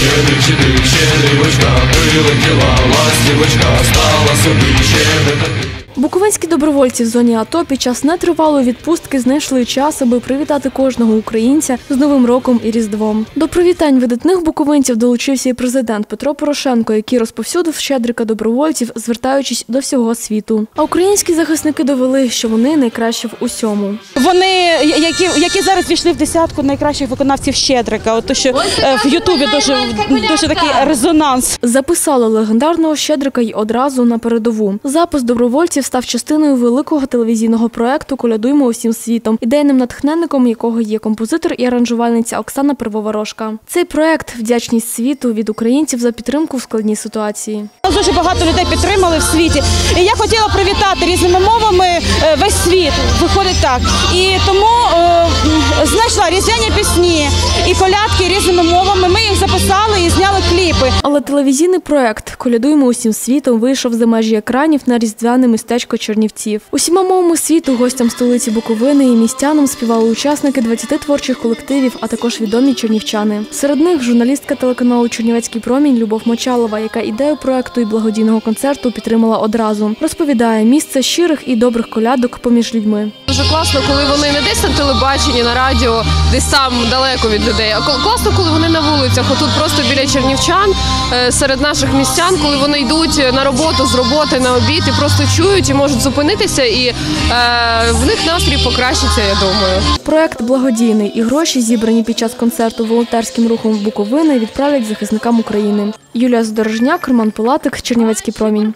Щедрик, щедрик, щедрівочка, прилетіла ластівочка, стала собі щедрик. Буковинські добровольці в зоні АТО під час нетривалої відпустки знайшли час, аби привітати кожного українця з Новим роком і Різдвом. До привітань видатних буковинців долучився і президент Петро Порошенко, який розповсюдив щедрика добровольців, звертаючись до всього світу. А українські захисники довели, що вони найкращі в усьому. Вони, які, які зараз війшли в десятку найкращих виконавців Щедрика. От то, що е, в Ютубі дуже, дуже такий резонанс. Записали легендарного щедрика й одразу на передову. Запис добровольців став частиною великого телевізійного проекту Колядуймо усім світом, ідейним натхненником якого є композитор і аранжувальниця Оксана Первоворожка. Цей проект вдячність світу від українців за підтримку в складній ситуації. Нас дуже багато людей підтримали в світі. І я хотіла привітати різними мовами е, весь світ. Виходить так. І тому е, знайшла різдвяні пісні і колядки різними мовами. Ми їх записали і зняли кліпи. Але телевізійний проект Колядуймо усім світом вийшов за межі екранів на різдвяне містечко Чернівців. Усіма мовами світу гостям столиці Буковини і містянам співали учасники 20 творчих колективів, а також відомі чернівчани. Серед них журналістка телеканалу Чернівецький промінь Любов Мочалова, яка ідею проекту і благодійного концерту підтримала одразу. Розповідає місце щирих і добрих колядок поміж людьми. Дуже класно, коли вони не десь на телебаченні, на радіо, десь там далеко від людей. А класно, коли вони на вулицях, отут просто біля чернівчан, е, серед наших містян, коли вони йдуть на роботу з роботи на обід і просто чують і можуть зупинитися, і е, в них настрій покращиться, я думаю. Проект благодійний і гроші, зібрані під час концерту волонтерським рухом Буковини, відправлять захисникам України. Юлія Здорожняк, Роман Пилатик, Чернівецький промінь.